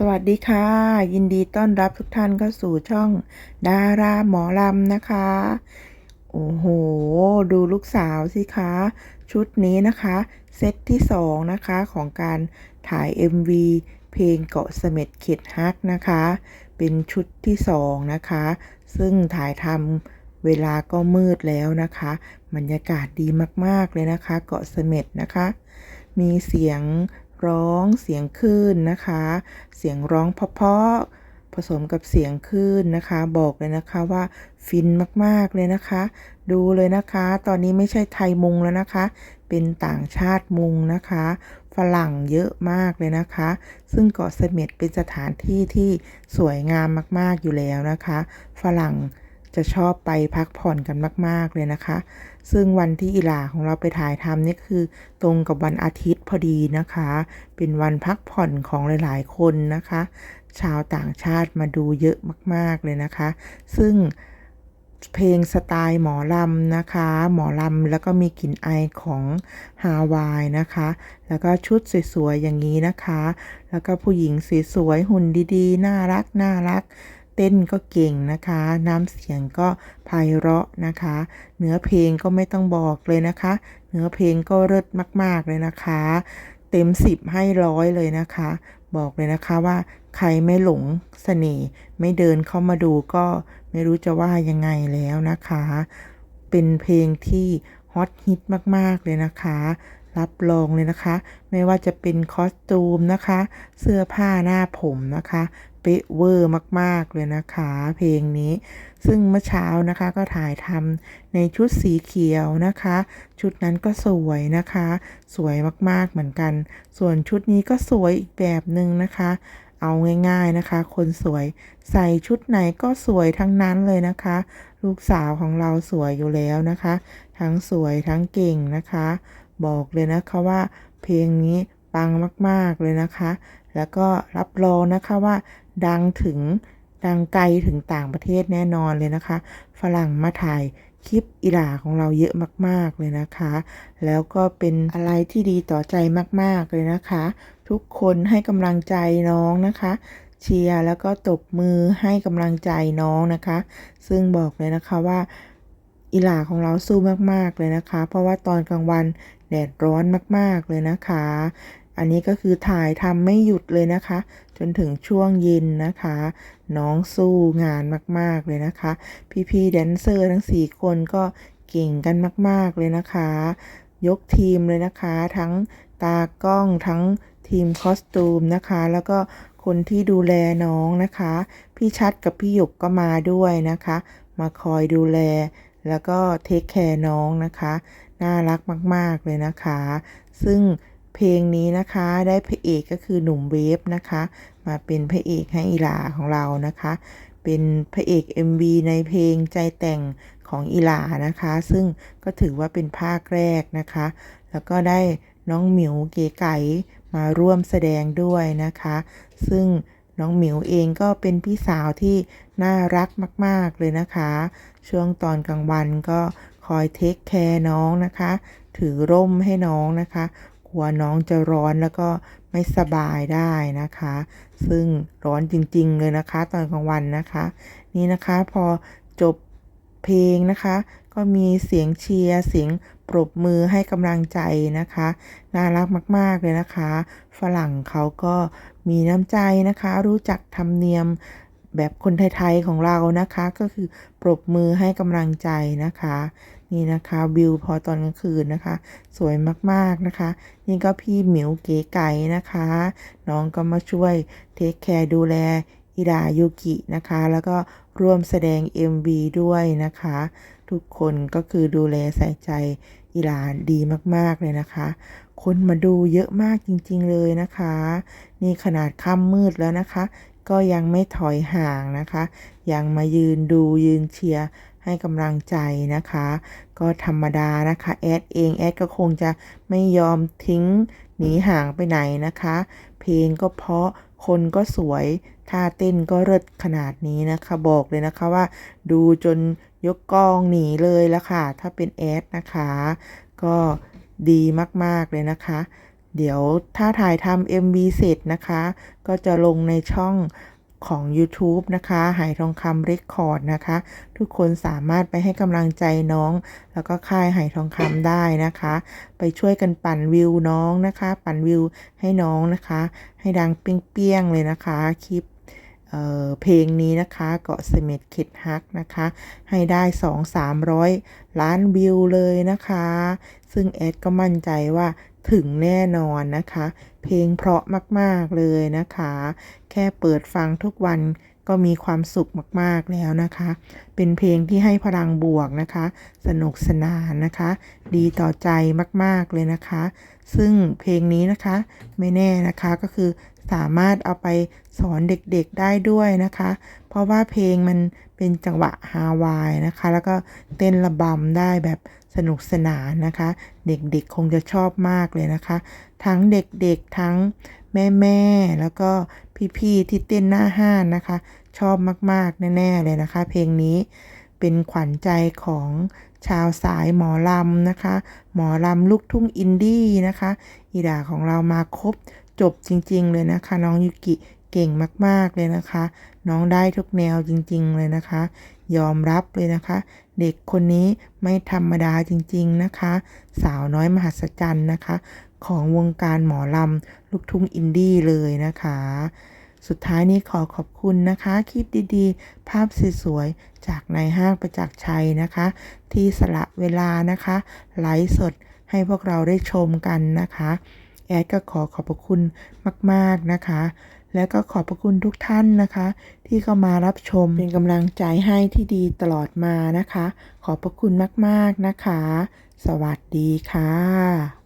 สวัสดีค่ะ ยินดีต้อนรับทุกท่านเข้าสู่ช่องดาราหมอลำนะคะ โอ้โห ดูลูกสาวสิคะ ชุดนี้นะคะ เซตที่สองนะคะของการถ่าย MV เพลงเกาะเสม็ดเข็ดฮักนะคะ เป็นชุดที่สองนะคะ ซึ่งถ่ายทำเวลาก็มืดแล้วนะคะบรรยากาศดีมากๆเลยนะคะ เกาะเสม็ดนะคะ มีเสียง ร้องเสียงคลื่นนะคะ เสียงร้องเพาะๆผสมกับเสียงคลื่นนะคะ บอกเลยนะคะว่าฟินมากๆเลยนะคะ ดูเลยนะคะ ตอนนี้ไม่ใช่ไทยมุงแล้วนะคะ เป็นต่างชาติมุงนะคะ ฝรั่งเยอะมากเลยนะคะ ซึ่งเกาะเสม็ดเป็นสถานที่ที่สวยงามมากๆอยู่แล้วนะคะ ฝรั่ง จะชอบไปพักผ่อนกันมาก ๆ เลยนะคะ ซึ่งวันที่อีหลาของเราไปถ่ายทำนี่คือ ตรงกับวันอาทิตย์พอดีนะคะ เป็นวันพักผ่อนของหลาย ๆ คนนะคะ ชาวต่างชาติมาดูเยอะมาก ๆ เลยนะคะ ซึ่งเพลงสไตล์หมอลำนะคะ หมอลำแล้วก็มีกลิ่นไอของฮาวายนะคะ แล้วก็ชุดสวยๆอย่างนี้นะคะ แล้วก็ผู้หญิงสวยๆหุ่นดีๆ น่ารักน่ารัก เต้นก็เก่งนะคะ น้ำเสียงก็ไพเราะนะคะ เนื้อเพลงก็ไม่ต้องบอกเลยนะคะ เนื้อเพลงก็เลิศมาก ๆ เลยนะคะ เต็มสิบให้ร้อยเลยนะคะ บอกเลยนะคะว่าใครไม่หลงเสน่ห์ไม่เดินเข้ามาดูก็ไม่รู้จะว่ายังไงแล้วนะคะ เป็นเพลงที่ฮอตฮิตมาก ๆ เลยนะคะ รับรองเลยนะคะ ไม่ว่าจะเป็นคอสตูมนะคะ เสื้อผ้าหน้าผมนะคะเป๊ะเวอร์มาก ๆ เลยนะคะ เพลงนี้ ซึ่งเมื่อเช้านะคะก็ถ่ายทำในชุดสีเขียวนะคะ ชุดนั้นก็สวยนะคะ สวยมาก ๆ เหมือนกัน ส่วนชุดนี้ก็สวยอีกแบบหนึ่งนะคะ เอาง่าย ๆนะคะ คนสวยใส่ชุดไหนก็สวยทั้งนั้นเลยนะคะ ลูกสาวของเราสวยอยู่แล้วนะคะ ทั้งสวยทั้งเก่งนะคะ บอกเลยนะคะว่า เพลงนี้ปังมากๆเลยนะคะ แล้วก็รับรองนะคะว่า ดังถึงดังไกลถึงต่างประเทศแน่นอนเลยนะคะ ฝรั่งมาถ่ายคลิปอีหลาของเราเยอะมาก ๆ เลยนะคะ แล้วก็เป็นอะไรที่ดีต่อใจมาก ๆ เลยนะคะ ทุกคนให้กำลังใจน้องนะคะ เชียร์แล้วก็ตบมือให้กำลังใจน้องนะคะ ซึ่งบอกเลยนะคะว่าอีหลาของเราสู้มาก ๆ เลยนะคะ เพราะว่าตอนกลางวัน แดดร้อนมากๆเลยนะคะ อันนี้ก็คือถ่ายทำไม่หยุดเลยนะคะ จนถึงช่วงเย็นนะคะ น้องสู้งานมากๆเลยนะคะ พี่ๆแดนเซอร์ทั้ง 4 คนก็เก่งกันมาก ๆเลยนะคะ ยกทีมเลยนะคะ ทั้งตากล้องทั้งทีมคอสตูมนะคะ แล้วก็คนที่ดูแลน้องนะคะ พี่ชัดกับพี่หยกก็มาด้วยนะคะ มาคอยดูแลแล้วก็เทคแคร์น้องนะคะ น่ารักมาก ๆ เลยนะคะ ซึ่งเพลงนี้นะคะได้พระเอกก็คือหนุ่มเวฟนะคะ มาเป็นพระเอกให้อีหลาของเรานะคะ เป็นพระเอก MV ในเพลงใจแต่งของอีหลานะคะ ซึ่งก็ถือว่าเป็นภาคแรกนะคะ แล้วก็ได้น้องหมิวเก๋ไก่มาร่วมแสดงด้วยนะคะ ซึ่งน้องหมิวเองก็เป็นพี่สาวที่น่ารักมาก ๆ เลยนะคะ ช่วงตอนกลางวันก็ คอยเทคแคร์น้องนะคะ ถือร่มให้น้องนะคะ กลัวน้องจะร้อนแล้วก็ไม่สบายได้นะคะ ซึ่งร้อนจริง ๆ เลยนะคะ ตอนกลางวันนะคะ นี่นะคะพอจบเพลงนะคะ ก็มีเสียงเชียร์เสียงปรบมือให้กำลังใจนะคะ น่ารักมาก ๆ เลยนะคะ ฝรั่งเขาก็มีน้ำใจนะคะ รู้จักธรรมเนียมแบบคนไทย ๆ ของเรานะคะ ก็คือปรบมือให้กำลังใจนะคะ นี่นะคะวิวพอตอนกลางคืนนะคะ สวยมากๆนะคะ นี่ก็พี่หมิวเก๋ไก่นะคะ น้องก็มาช่วยเทคแคร์ดูแลอิดายุกินะคะ แล้วก็ร่วมแสดง MV ด้วยนะคะ ทุกคนก็คือดูแลใส่ใจอีหลานดีมากๆเลยนะคะ คนมาดูเยอะมากจริงๆเลยนะคะ นี่ขนาดค่ำมืดแล้วนะคะ ก็ยังไม่ถอยห่างนะคะ ยังมายืนดูยืนเชียร์ ให้กำลังใจนะคะ ก็ธรรมดานะคะแอดเองแอดก็คงจะไม่ยอมทิ้งหนีห่างไปไหนนะคะ เพลงก็เพราะคนก็สวยท่าเต้นก็เลิศขนาดนี้นะคะบอกเลยนะคะว่า ดูจนยกกองหนีเลยละค่ะ ถ้าเป็นแอดนะคะ ก็ดีมาก ๆ เลยนะคะ เดี๋ยวถ้าถ่ายทำ MV เสร็จนะคะ ก็จะลงในช่อง ของ YouTube นะคะ หายทองคำเรคคอร์ดนะคะ ทุกคนสามารถไปให้กำลังใจน้อง แล้วก็ค่ายหายทองคำได้นะคะ ไปช่วยกันปั่นวิวน้องนะคะ ปั่นวิวให้น้องนะคะ ให้ดังเปี้ยงๆเลยนะคะคลิป เเพลงนี้นะคะเกาะเสม็ดเข็ดฮักนะคะ ให้ได้ 2-300 ล้านวิวเลยนะคะ ซึ่งแอดก็มั่นใจว่าถึงแน่นอนนะคะ เพลงเพราะมาก ๆ เลยนะคะ แค่เปิดฟังทุกวัน ก็มีความสุขมากๆแล้วนะคะ เป็นเพลงที่ให้พลังบวกนะคะ สนุกสนานนะคะ ดีต่อใจมากๆเลยนะคะ ซึ่งเพลงนี้นะคะไม่แน่นะคะก็คือสามารถเอาไปสอนเด็กๆได้ด้วยนะคะ เพราะว่าเพลงมันเป็นจังหวะฮาวายนะคะ แล้วก็เต้นระบำได้แบบสนุกสนานนะคะ เด็กๆคงจะชอบมากเลยนะคะ ทั้งเด็กๆทั้ง แม่ๆแล้วก็พี่ๆที่เต้นหน้าห้านนะคะ ชอบมากๆแน่ๆเลยนะคะ เพลงนี้เป็นขวัญใจของชาวสายหมอลำนะคะ หมอลำลูกทุ่งอินดี้นะคะ อีดาของเรามาครบจบจริง ๆ เลยนะคะ น้องยุกิเก่งมาก ๆ เลยนะคะ น้องได้ทุกแนวจริง ๆ เลยนะคะ ยอมรับเลยนะคะ เด็กคนนี้ไม่ธรรมดาจริง ๆ นะคะ สาวน้อยมหัศจรรย์นะคะ ของวงการหมอลำลูกทุ่งอินดี้เลยนะคะ สุดท้ายนี้ขอขอบคุณนะคะ คลิปดีๆ ภาพสวยๆ จากนายห้างประจักษ์ชัยนะคะ ที่สละเวลานะคะ ไลฟ์สดให้พวกเราได้ชมกันนะคะ แอดก็ขอขอบพระคุณมาก ๆนะคะ แล้วก็ขอบพระคุณทุกท่านนะคะ ที่เข้ามารับชมเป็นกำลังใจให้ที่ดีตลอดมานะคะ ขอบพระคุณมาก ๆนะคะ สวัสดีค่ะ